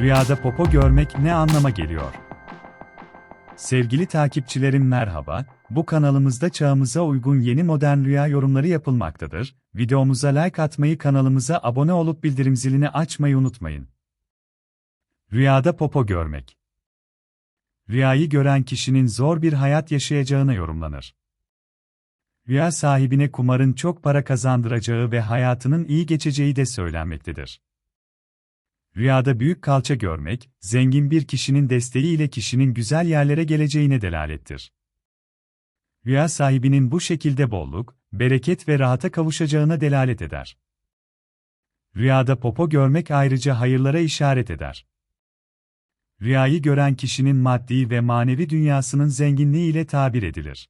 Rüyada popo görmek ne anlama geliyor? Sevgili takipçilerim merhaba, bu kanalımızda çağımıza uygun yeni modern rüya yorumları yapılmaktadır. Videomuza like atmayı kanalımıza abone olup bildirim zilini açmayı unutmayın. Rüyada popo görmek Rüyayı gören kişinin zor bir hayat yaşayacağına yorumlanır. Rüya sahibine kumarın çok para kazandıracağı ve hayatının iyi geçeceği de söylenmektedir. Rüyada büyük kalça görmek, zengin bir kişinin desteğiyle kişinin güzel yerlere geleceğine delalettir. Rüya sahibinin bu şekilde bolluk, bereket ve rahata kavuşacağına delalet eder. Rüyada popo görmek ayrıca hayırlara işaret eder. Rüyayı gören kişinin maddi ve manevi dünyasının zenginliği ile tabir edilir.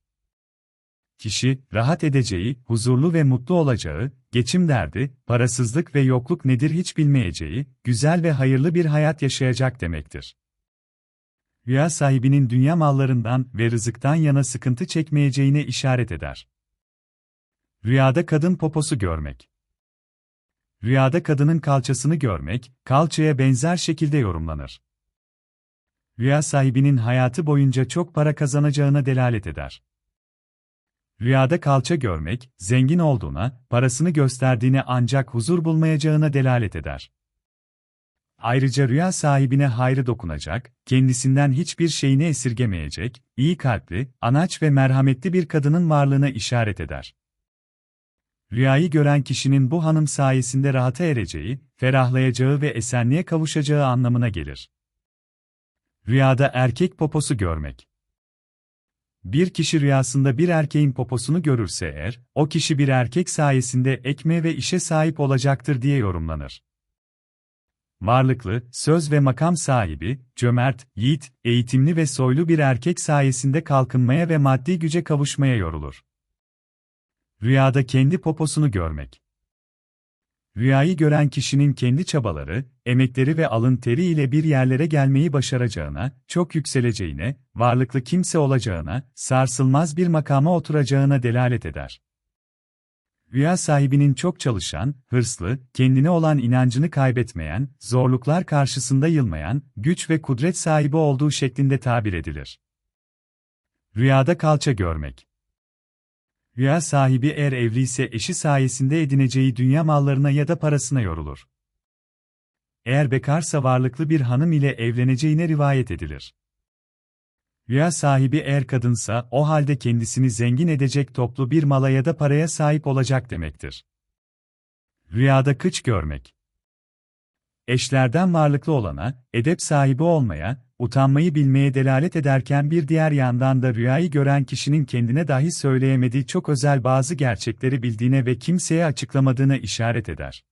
Kişi, rahat edeceği, huzurlu ve mutlu olacağı, geçim derdi, parasızlık ve yokluk nedir hiç bilmeyeceği, güzel ve hayırlı bir hayat yaşayacak demektir. Rüya sahibinin dünya mallarından ve rızıktan yana sıkıntı çekmeyeceğine işaret eder. Rüyada kadın poposu görmek. Rüyada kadının kalçasını görmek, kalçaya benzer şekilde yorumlanır. Rüya sahibinin hayatı boyunca çok para kazanacağına delalet eder. Rüyada kalça görmek, zengin olduğuna, parasını gösterdiğine ancak huzur bulmayacağına delalet eder. Ayrıca rüya sahibine hayrı dokunacak, kendisinden hiçbir şeyini esirgemeyecek, iyi kalpli, anaç ve merhametli bir kadının varlığına işaret eder. Rüyayı gören kişinin bu hanım sayesinde rahata ereceği, ferahlayacağı ve esenliğe kavuşacağı anlamına gelir. Rüyada erkek poposu görmek bir kişi rüyasında bir erkeğin poposunu görürse eğer, o kişi bir erkek sayesinde ekmeğe ve işe sahip olacaktır diye yorumlanır. Varlıklı, söz ve makam sahibi, cömert, yiğit, eğitimli ve soylu bir erkek sayesinde kalkınmaya ve maddi güce kavuşmaya yorulur. Rüyada kendi poposunu görmek Rüyayı gören kişinin kendi çabaları, emekleri ve alın teri ile bir yerlere gelmeyi başaracağına, çok yükseleceğine, varlıklı kimse olacağına, sarsılmaz bir makama oturacağına delalet eder. Rüya sahibinin çok çalışan, hırslı, kendine olan inancını kaybetmeyen, zorluklar karşısında yılmayan, güç ve kudret sahibi olduğu şeklinde tabir edilir. Rüyada kalça görmek Rüya sahibi eğer evliyse eşi sayesinde edineceği dünya mallarına ya da parasına yorulur. Eğer bekarsa varlıklı bir hanım ile evleneceğine rivayet edilir. Rüya sahibi eğer kadınsa o halde kendisini zengin edecek toplu bir mala ya da paraya sahip olacak demektir. Rüyada kıç görmek Eşlerden varlıklı olana, edep sahibi olmaya, utanmayı bilmeye delalet ederken bir diğer yandan da rüyayı gören kişinin kendine dahi söyleyemediği çok özel bazı gerçekleri bildiğine ve kimseye açıklamadığına işaret eder.